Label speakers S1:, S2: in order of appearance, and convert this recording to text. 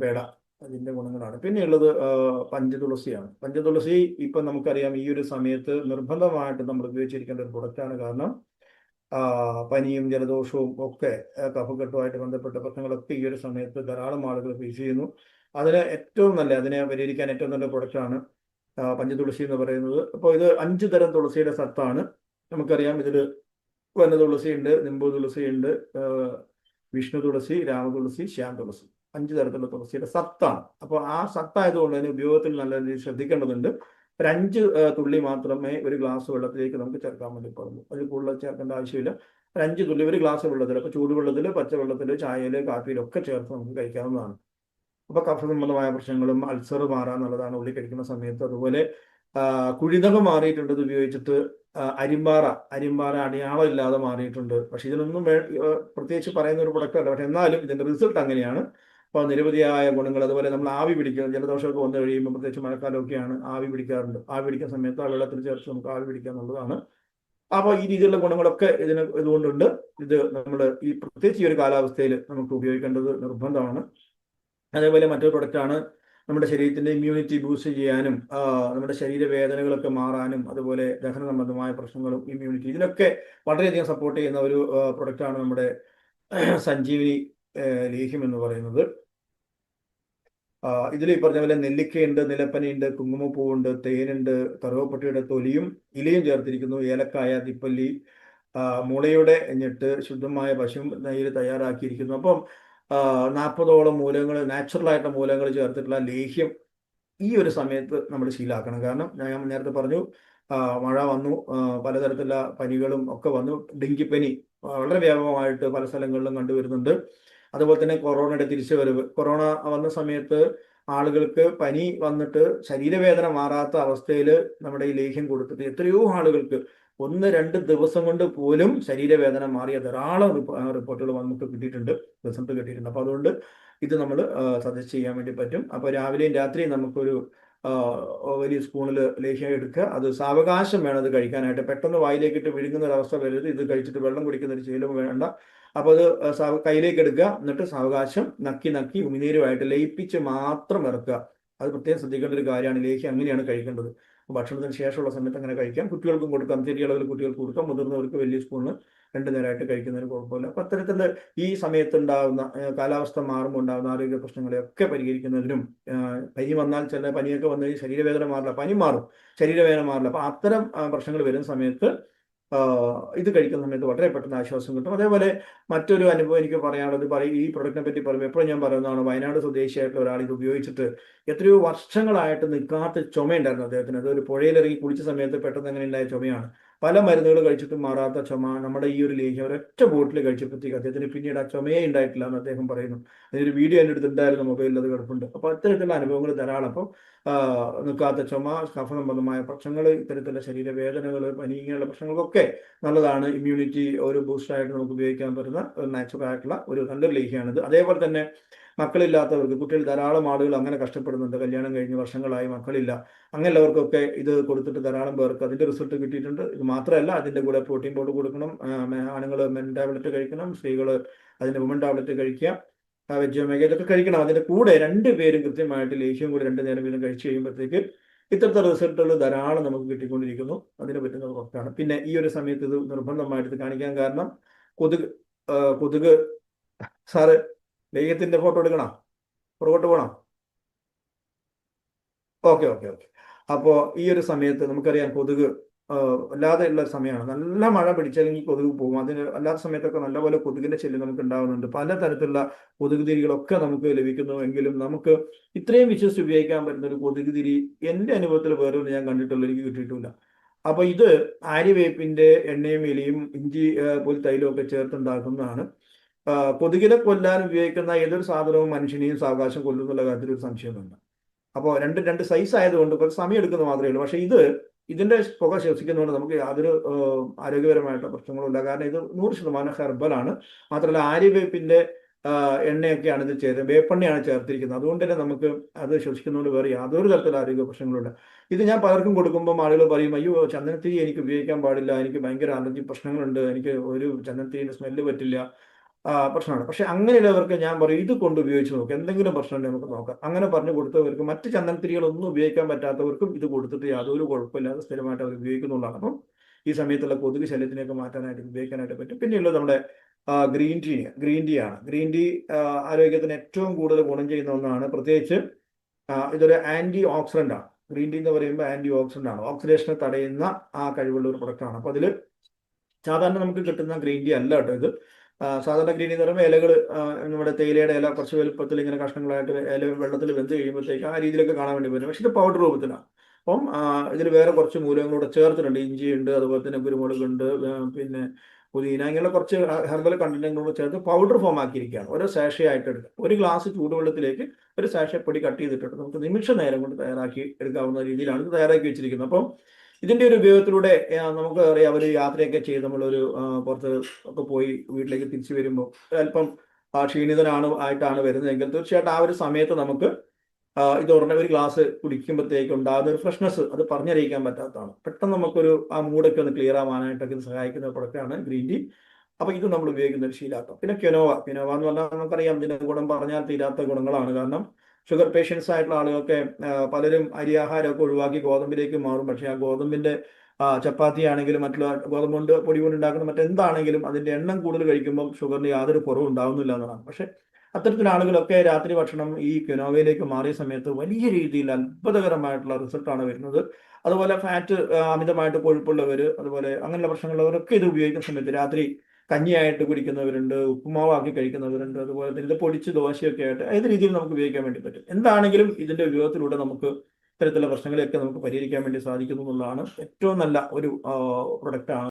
S1: പേട അതിന്റെ ഗുണങ്ങളാണ്. പിന്നെയുള്ളത് പഞ്ചതുളസിയാണ്. പഞ്ചതുളസി ഇപ്പൊ നമുക്കറിയാം ഈ ഒരു സമയത്ത് നിർബന്ധമായിട്ട് നമ്മൾ ഉപയോഗിച്ചിരിക്കേണ്ട ഒരു പ്രൊഡക്റ്റാണ് കാരണം പനിയും ജലദോഷവും ഒക്കെ കഫക്കെട്ടുമായിട്ട് ബന്ധപ്പെട്ട പ്രശ്നങ്ങളൊക്കെ ഈ ഒരു സമയത്ത് ധാരാളം ആളുകൾ ഫേസ് ചെയ്യുന്നു. അതിന് ഏറ്റവും നല്ല അതിനെ പരിഹരിക്കാൻ ഏറ്റവും നല്ല പ്രൊഡക്റ്റാണ് പഞ്ചതുളസി എന്ന് പറയുന്നത്. അപ്പോൾ ഇത് അഞ്ച് തരം തുളസിയുടെ സത്താണ്. നമുക്കറിയാം ഇതിൽ വന തുളസിയുണ്ട് നിമ്പു തുളസിയുണ്ട് വിഷ്ണു തുളസി രാമതുളസി ശ്യാം തുളസി അഞ്ച് തരത്തിലുള്ള തുളസിയുടെ സത്താണ്. അപ്പോൾ ആ സത്തായതുകൊണ്ട് തന്നെ ഉപയോഗത്തിൽ നല്ല രീതിയിൽ ശ്രദ്ധിക്കേണ്ടതുണ്ട്. ഒരു അഞ്ച് തുള്ളി മാത്രമേ ഒരു ഗ്ലാസ് വെള്ളത്തിലേക്ക് നമുക്ക് ചേർക്കാൻ വേണ്ടി പറഞ്ഞു അതിൽ കൂടുതൽ ചേർക്കേണ്ട ആവശ്യമില്ല. ഒരു അഞ്ച് തുള്ളി ഒരു ഗ്ലാസ് വെള്ളത്തിൽ അപ്പോൾ ചൂടുവെള്ളത്തിൽ പച്ചവെള്ളത്തിൽ ചായയിൽ കാപ്പിയിലൊക്കെ ചേർത്ത് നമുക്ക് കഴിക്കാവുന്നതാണ്. അപ്പോൾ കഫ സംബന്ധമായ പ്രശ്നങ്ങളും അൾസർ മാറാന്നുള്ളതാണ് ഉള്ളി കഴിക്കുന്ന സമയത്ത് അതുപോലെ കുഴിനകം മാറിയിട്ടുണ്ട് ഉപയോഗിച്ചിട്ട്. അരിമ്പാറ അരിമ്പാറ അടയാളം ഇല്ലാതെ മാറിയിട്ടുണ്ട്. പക്ഷെ ഇതിനൊന്നും പ്രത്യേകിച്ച് പറയുന്ന ഒരു പ്രൊഡക്റ്റ് അല്ല പക്ഷെ എന്നാലും ഇതിന്റെ റിസൾട്ട് അങ്ങനെയാണ്. അപ്പോൾ നിരവധിയായ ഗുണങ്ങൾ അതുപോലെ നമ്മൾ ആവി പിടിക്കുന്നത് ജലദോഷമൊക്കെ വന്നു കഴിയുമ്പോൾ പ്രത്യേകിച്ച് മഴക്കാലമൊക്കെയാണ് ആവി പിടിക്കാറുണ്ട്. ആവി പിടിക്കുന്ന സമയത്ത് ആ വെള്ളത്തിൽ ചേർത്ത് നമുക്ക് ആവി പിടിക്കുക എന്നുള്ളതാണ് അപ്പോൾ ഈ രീതിയിലുള്ള ഗുണങ്ങളൊക്കെ ഇതിന് ഇതുകൊണ്ടുണ്ട്. ഇത് നമ്മൾ ഈ പ്രത്യേകിച്ച് ഈ ഒരു കാലാവസ്ഥയിൽ നമുക്ക് ഉപയോഗിക്കേണ്ടത് നിർബന്ധമാണ്. അതേപോലെ മറ്റൊരു പ്രൊഡക്റ്റാണ് നമ്മുടെ ശരീരത്തിന്റെ ഇമ്മ്യൂണിറ്റി ബൂസ്റ്റ് ചെയ്യാനും നമ്മുടെ ശരീരവേദനകളൊക്കെ മാറാനും അതുപോലെ ദഹന സംബന്ധമായ പ്രശ്നങ്ങളും ഇമ്മ്യൂണിറ്റി ഇതിനൊക്കെ വളരെയധികം സപ്പോർട്ട് ചെയ്യുന്ന ഒരു പ്രൊഡക്റ്റാണ് നമ്മുടെ സഞ്ജീവനി ആ, ലേഹ്യം എന്ന് പറയുന്നത്. ഇതിൽ ഈ പറഞ്ഞ പോലെ നെല്ലിക്കയുണ്ട് നിലപ്പനയുണ്ട് കുങ്കുമപ്പൂവുണ്ട് തേനുണ്ട് കറുവപ്പട്ടിയുടെ തൊലിയും ഇലയും ചേർത്തിരിക്കുന്നു. ഏലക്കായ തിപ്പല്ലി മുളയുടെ ഞെട്ട് ശുദ്ധമായ പശു നെയ്യിൽ തയ്യാറാക്കിയിരിക്കുന്നു. അപ്പം നാൽപ്പതോളം മൂലങ്ങൾ നാച്ചുറൽ ആയിട്ടുള്ള മൂലങ്ങൾ ചേർത്തിട്ടുള്ള ലേഹ്യം ഈ ഒരു സമയത്ത് നമ്മൾ ശീലാക്കണം. കാരണം ഞാൻ നേരത്തെ പറഞ്ഞു മഴ വന്നു പലതരത്തിലുള്ള പനികളും ഒക്കെ വന്നു. ഡെങ്കിപ്പനി വളരെ വ്യാപകമായിട്ട് പല സ്ഥലങ്ങളിലും കണ്ടുവരുന്നുണ്ട്. അതുപോലെ തന്നെ കൊറോണയുടെ തിരിച്ചു വരവ്. കൊറോണ വന്ന സമയത്ത് ആളുകൾക്ക് പനി വന്നിട്ട് ശരീരവേദന മാറാത്ത അവസ്ഥയിൽ നമ്മുടെ ഈ ലേഹ്യം കൊടുത്തിട്ട് എത്രയോ ആളുകൾക്ക് ഒന്ന് രണ്ട് ദിവസം കൊണ്ട് പോലും ശരീരവേദന മാറിയ ധാരാളം റിപ്പോർട്ടുകൾ നമുക്ക് കിട്ടിയിട്ടുണ്ട് റിസൾട്ട് കിട്ടിയിട്ടുണ്ട്. അപ്പോൾ അതുകൊണ്ട് ഇത് നമ്മൾ സജസ്റ്റ് ചെയ്യാൻ വേണ്ടി പറ്റും. അപ്പോൾ രാവിലെയും രാത്രിയും നമുക്കൊരു വലിയ സ്പൂണിൽ ലേഹ്യം എടുക്കുക. അത് സാവകാശം വേണം അത് കഴിക്കാനായിട്ട്. പെട്ടെന്ന് വായിലേക്ക് ഇട്ട് വിഴുങ്ങുന്ന ഒരു അവസ്ഥ വരരുത്. ഇത് കഴിച്ചിട്ട് വെള്ളം കുടിക്കുന്ന ഒരു ശീലം വേണ്ട. അപ്പോൾ അത് കയ്യിലേക്ക് എടുക്കുക. എന്നിട്ട് സാവകാശം നക്കി നക്കി ഉമിനീരുമായിട്ട് ലയിപ്പിച്ച് മാത്രം ഇറക്കുക. അത് പ്രത്യേകം ശ്രദ്ധിക്കേണ്ട ഒരു കാര്യമാണ്. ലേഹ്യം അങ്ങനെയാണ് കഴിക്കേണ്ടത്. ഭക്ഷണത്തിന് ശേഷമുള്ള സമയത്ത് അങ്ങനെ കഴിക്കാം. കുട്ടികൾക്കും കൊടുക്കാം. ചെറിയ അളവിൽ കുട്ടികൾക്ക് കൊടുക്കാം. മുതിർന്നവർക്ക് വലിയ സ്പൂണിൽ രണ്ടു നേരമായിട്ട് കഴിക്കുന്നതിന് കുഴപ്പമില്ല. അപ്പം അത്തരത്തിൽ ഈ സമയത്തുണ്ടാകുന്ന കാലാവസ്ഥ മാറുമ്പോൾ ഉണ്ടാകുന്ന ആരോഗ്യ പ്രശ്നങ്ങളെയൊക്കെ പരിഹരിക്കുന്നതിനും പനി വന്നാൽ ചില പനിയൊക്കെ വന്നു ശരീരവേദന മാറില്ല. പനി മാറും. ശരീരവേദന മാറില്ല. അപ്പം അത്തരം പ്രശ്നങ്ങൾ വരുന്ന സമയത്ത് ഇത് കഴിക്കുന്ന സമയത്ത് വളരെ പെട്ടെന്ന് ആശ്വാസം കിട്ടും. അതേപോലെ മറ്റൊരു അനുഭവം എനിക്ക് പറയാനുള്ളത് പറയും ഈ പ്രൊഡക്റ്റിനെ പറ്റി പറയുമ്പോൾ എപ്പോഴും ഞാൻ പറയുന്നതാണ് വയനാട് സ്വദേശിയായിട്ടുള്ള ഒരാൾ ഇത് ഉപയോഗിച്ചിട്ട് എത്രയോ വർഷങ്ങളായിട്ട് നിൽക്കാത്ത ചുമയുണ്ടായിരുന്നു അദ്ദേഹത്തിന്. അത് ഒരു പുഴയിലിറങ്ങി കുളിച്ച സമയത്ത് പെട്ടെന്ന് അങ്ങനെ ഉണ്ടായ ചുമയാണ്. പല മരുന്നുകൾ കഴിച്ചിട്ടും മാറാത്ത ചുമ നമ്മുടെ ഈ ഒരു ലേഹ്യം ഒരൊറ്റ ബോട്ടിൽ കഴിച്ചപ്പോഴത്തേക്ക് അദ്ദേഹത്തിന് പിന്നീട് ആ ചുമയേ ഉണ്ടായിട്ടില്ല എന്ന് അദ്ദേഹം പറയുന്നു. അതിനൊരു വീഡിയോ എന്റെ അടുത്ത് ഉണ്ടായിരുന്നു മൊബൈലിൽ അത് കിടപ്പുണ്ട്. അപ്പോൾ അത്തരത്തിലുള്ള അനുഭവങ്ങൾ ധാരാളം. അപ്പം നിൽക്കാത്ത ചുമ കഫ സംബന്ധമായ പ്രശ്നങ്ങൾ ഇത്തരത്തിലുള്ള ശരീരവേദനകൾ പനി ഇങ്ങനെയുള്ള പ്രശ്നങ്ങൾക്കൊക്കെ നല്ലതാണ്. ഇമ്മ്യൂണിറ്റി ഒരു ബൂസ്റ്റായിട്ട് നമുക്ക് ഉപയോഗിക്കാൻ പറ്റുന്ന നാച്ചുറൽ ആയിട്ടുള്ള ഒരു നല്ലൊരു ലേഹ്യമാണിത്. അതേപോലെ തന്നെ മക്കളില്ലാത്തവർക്ക് കുട്ടികൾ ധാരാളം ആളുകൾ അങ്ങനെ കഷ്ടപ്പെടുന്നുണ്ട് കല്യാണം കഴിഞ്ഞ് വർഷങ്ങളായി മക്കളില്ല. അങ്ങനെയുള്ളവർക്കൊക്കെ ഇത് കൊടുത്തിട്ട് ധാരാളം പേർക്ക് അതിന്റെ റിസൾട്ട് കിട്ടിയിട്ടുണ്ട്. ഇത് മാത്രമല്ല അതിന്റെ കൂടെ പ്രോട്ടീൻ പൗഡർ കൊടുക്കണം ആണുങ്ങൾ മെൻ ടാബ്ലറ്റ് കഴിക്കണം സ്ത്രീകൾ അതിന്റെ വുമൺ ടാബ്ലറ്റ് കഴിക്കുക വെജ് ഒമേഗ കഴിക്കണം. അതിന്റെ കൂടെ രണ്ട് പേരും കൃത്യമായിട്ട് ലേഹ്യം കൂടി രണ്ട് നേരം വീതം കഴിച്ചു കഴിയുമ്പോഴത്തേക്ക് ഇത്തരത്തെ റിസൾട്ടുകൾ ധാരാളം നമുക്ക് കിട്ടിക്കൊണ്ടിരിക്കുന്നു. അതിനെ പറ്റുന്നത് കുറച്ചാണ് പിന്നെ ഈ ഒരു സമയത്ത് ഇത് നിർബന്ധമായിട്ട് കാണിക്കാൻ കാരണം കൊതുക് കൊതുക് സാറ് ലേഹ്യത്തിന്റെ ഫോട്ടോ എടുക്കണോ? പുറകോട്ട് പോകണം ഓക്കെ ഓക്കെ ഓക്കെ അപ്പോൾ ഈ ഒരു സമയത്ത് നമുക്കറിയാം കൊതുക് അല്ലാതെ ഉള്ള സമയമാണ്. നല്ല മഴ പിടിച്ചല്ലെങ്കിൽ കൊതുക് പോകും. അതിന് അല്ലാത്ത സമയത്തൊക്കെ നല്ലപോലെ കൊതുകിന്റെ ശല്യം നമുക്ക് ഉണ്ടാകുന്നുണ്ട്. പലതരത്തിലുള്ള കൊതുക് തിരികളൊക്കെ നമുക്ക് ലഭിക്കുന്നു എങ്കിലും നമുക്ക് ഇത്രയും വിശ്വസിച്ച് ഉപയോഗിക്കാൻ പറ്റുന്ന ഒരു കൊതുക് തിരി എന്റെ അനുഭവത്തിൽ വേറെ ഞാൻ കണ്ടിട്ടുള്ള എനിക്ക് കിട്ടിയിട്ടില്ല. അപ്പൊ ഇത് ആര്യവേപ്പിന്റെ എണ്ണയും എലിയും ഇഞ്ചി പോൽ തൈലവും ഒക്കെ ചേർത്തുണ്ടാക്കുന്നതാണ് കൊതുകിനെ കൊല്ലാൻ ഉപയോഗിക്കുന്ന ഏതൊരു സാധനവും മനുഷ്യനെയും സാവകാശം കൊല്ലും എന്നുള്ള കാര്യത്തിൽ ഒരു സംശയമുണ്ട്. അപ്പോൾ രണ്ട് രണ്ട് സൈസ് ആയതുകൊണ്ട് കുറച്ച് സമയം എടുക്കുന്ന മാത്രമേ ഉള്ളൂ. പക്ഷേ ഇത് ഇതിന്റെ പുക ശ്വസിക്കുന്നതുകൊണ്ട് നമുക്ക് യാതൊരു ആരോഗ്യപരമായിട്ടുള്ള പ്രശ്നങ്ങളും ഇല്ല. കാരണം ഇത് നൂറ് ശതമാനം ഹെർബലാണ് മാത്രമല്ല ആര്യവേപ്പിന്റെ എണ്ണയൊക്കെയാണ് ഇത് ചേർത്ത് വേപ്പെണ്ണയാണ് ചേർത്തിരിക്കുന്നത്. അതുകൊണ്ട് തന്നെ നമുക്ക് അത് ശ്വസിക്കുന്നതുകൊണ്ട് വേറെ യാതൊരു തരത്തിലുള്ള ആരോഗ്യ പ്രശ്നങ്ങളുമില്ല ഇത് ഞാൻ പലർക്കും കൊടുക്കുമ്പോൾ ആളുകൾ പറയും അയ്യോ ചന്ദനത്തിരി എനിക്ക് ഉപയോഗിക്കാൻ പാടില്ല. എനിക്ക് ഭയങ്കര അലർജി പ്രശ്നങ്ങളുണ്ട്. എനിക്ക് ഒരു ചന്ദനത്തിരിന്റെ സ്മെല്ല് പറ്റില്ല. പ്രശ്നമാണ് പക്ഷെ അങ്ങനെയുള്ളവർക്ക് ഞാൻ പറയും ഇത് കൊണ്ട് ഉപയോഗിച്ച് നോക്കുക എന്തെങ്കിലും പ്രശ്നമുണ്ടെങ്കിൽ നമുക്ക് നോക്കാം. അങ്ങനെ പറഞ്ഞു കൊടുത്തവർക്ക് മറ്റ് ചന്ദനത്തിരികളൊന്നും ഉപയോഗിക്കാൻ പറ്റാത്തവർക്കും ഇത് കൊടുത്തിട്ട് യാതൊരു കുഴപ്പമില്ലാതെ സ്ഥിരമായിട്ട് അവർ ഉപയോഗിക്കുന്നുള്ളതാണ്. അപ്പം ഈ സമയത്തുള്ള കൊതുക് ശല്യത്തിനൊക്കെ മാറ്റാനായിട്ട് ഉപയോഗിക്കാനായിട്ട് പറ്റും. പിന്നെയുള്ളത് നമ്മുടെ ഗ്രീൻ ടീ ഗ്രീൻ ടീ ആണ്. ഗ്രീൻ ടീ ആരോഗ്യത്തിന് ഏറ്റവും കൂടുതൽ ഗുണം ചെയ്യുന്ന ഒന്നാണ്. പ്രത്യേകിച്ച് ഇതൊരു ആന്റി ഓക്സിഡന്റ് ആണ്. ഗ്രീൻ ടീ എന്ന് പറയുമ്പോൾ ആന്റി ഓക്സിഡന്റ് ആണ്. ഓക്സിഡേഷനെ തടയുന്ന ആ കഴിവുള്ള ഒരു പ്രൊഡക്റ്റ് ആണ്. അപ്പോൾ അതിൽ സാധാരണ നമുക്ക് കിട്ടുന്ന ഗ്രീൻ ടീ അല്ല കേട്ടോ ഇത്. സാധാരണ ഗ്രീൻ എന്ന് പറയുമ്പോൾ ഇലകൾ നമ്മുടെ തേയിലയുടെ ഇല കുറച്ച് വലുപ്പത്തിൽ ഇങ്ങനെ കഷ്ണങ്ങളായിട്ട് ഇല വെള്ളത്തിൽ വെന്ത് കഴിയുമ്പോഴത്തേക്ക് ആ രീതിയിലൊക്കെ കാണാൻ വേണ്ടി പറ്റും. പക്ഷെ ഇത് പൗഡർ രൂപത്തിലാണ്. അപ്പം ഇതിൽ വേറെ കുറച്ച് മൂലകങ്ങളൂടെ ചേർത്തിട്ടുണ്ട്. ഇഞ്ചി ഉണ്ട് അതുപോലെ തന്നെ കുരുമുളക് ഉണ്ട് പിന്നെ പുതിന ഇങ്ങനെയുള്ള കുറച്ച് ഹെർബൽ കണ്ടന്റുകളോട് ചേർത്ത് പൗഡർ ഫോം ആക്കിയിരിക്കുകയാണ്. ഓരോ സാഷേ ആയിട്ട് എടുക്കുക. ഒരു ഗ്ലാസ് ചൂടുവെള്ളത്തിലേക്ക് ഒരു സാഷേ പൊടി കട്ട് ചെയ്തിട്ടുണ്ട്. നമുക്ക് നിമിഷ നേരം കൊണ്ട് തയ്യാറാക്കി എടുക്കാവുന്ന രീതിയിലാണ് ഇത് തയ്യാറാക്കി വെച്ചിരിക്കുന്നത്. അപ്പം ഇതിന്റെ ഒരു ഉപയോഗത്തിലൂടെ നമുക്ക് അറിയാം ഒരു യാത്രയൊക്കെ ചെയ്ത് നമ്മളൊരു പുറത്ത് ഒക്കെ പോയി വീട്ടിലേക്ക് തിരിച്ചു വരുമ്പോൾ അല്പം ക്ഷീണിതനാണ് ആയിട്ടാണ് വരുന്നതെങ്കിൽ തീർച്ചയായിട്ടും ആ ഒരു സമയത്ത് നമുക്ക് ഇത് ഉടനെ ഒരു ഗ്ലാസ് കുടിക്കുമ്പോഴത്തേക്ക് ഉണ്ടാകുന്ന ഒരു ഫ്രഷ്നെസ് അത് പറഞ്ഞറിയിക്കാൻ പറ്റാത്തതാണ്. പെട്ടെന്ന് നമുക്കൊരു ആ മൂഡൊക്കെ ഒന്ന് ക്ലിയർ ആവാനായിട്ടൊക്കെ സഹായിക്കുന്ന പ്രൊഡക്റ്റാണ് ഗ്രീൻ ടീ. അപ്പൊ ഇത് നമ്മൾ ഉപയോഗിക്കുന്ന ഒരു ശീലാക്കാം പിന്നെ ക്യനോവ ക്യനോവ എന്ന് പറഞ്ഞാൽ നമുക്കറിയാം ഇതിന്റെ ഗുണം പറഞ്ഞാൽ തീരാത്ത ഗുണങ്ങളാണ്. കാരണം ഷുഗർ പേഷ്യൻസ് ആയിട്ടുള്ള ആളുകളൊക്കെ പലരും അരി ആഹാരമൊക്കെ ഒഴിവാക്കി ഗോതമ്പിലേക്ക് മാറും. പക്ഷേ ആ ഗോതമ്പിന്റെ ചപ്പാത്തി ആണെങ്കിലും മറ്റുള്ള ഗോതമ്പ് കൊണ്ട് പൊടി കൊണ്ട് ഉണ്ടാക്കുന്ന മറ്റെന്താണെങ്കിലും അതിന്റെ എണ്ണം കൂടുതൽ കഴിക്കുമ്പോൾ ഷുഗറിന് യാതൊരു കുറവും ഉണ്ടാവുന്നില്ല എന്നതാണ് പക്ഷെ അത്തരത്തിലുള്ള ആളുകളൊക്കെ രാത്രി ഭക്ഷണം ഈ കിനോവയിലേക്ക് മാറിയ സമയത്ത് വലിയ രീതിയിൽ അത്ഭുതകരമായിട്ടുള്ള റിസൾട്ടാണ് വരുന്നത്. അതുപോലെ ഫാറ്റ് അമിതമായിട്ട് കൊഴുപ്പുള്ളവർ അതുപോലെ അങ്ങനെയുള്ള പ്രശ്നങ്ങളുള്ളവരൊക്കെ ഇത് ഉപയോഗിക്കുന്ന സമയത്ത് രാത്രി കഞ്ഞിയായിട്ട് കുടിക്കുന്നവരുണ്ട് ഉപ്പുമാവാക്കി കഴിക്കുന്നവരുണ്ട് അതുപോലെ തന്നെ ഇത് പൊടിച്ച് ദോശയൊക്കെ ആയിട്ട് ഏത് രീതിയിൽ നമുക്ക് ഉപയോഗിക്കാൻ വേണ്ടി പറ്റും? എന്താണെങ്കിലും ഇതിന്റെ ഉപയോഗത്തിലൂടെ നമുക്ക് ഇത്തരത്തിലുള്ള പ്രശ്നങ്ങളെയൊക്കെ നമുക്ക് പരിഹരിക്കാൻ വേണ്ടി സാധിക്കുന്നു എന്നുള്ളതാണ് ഏറ്റവും നല്ല ഒരു പ്രൊഡക്റ്റാണ്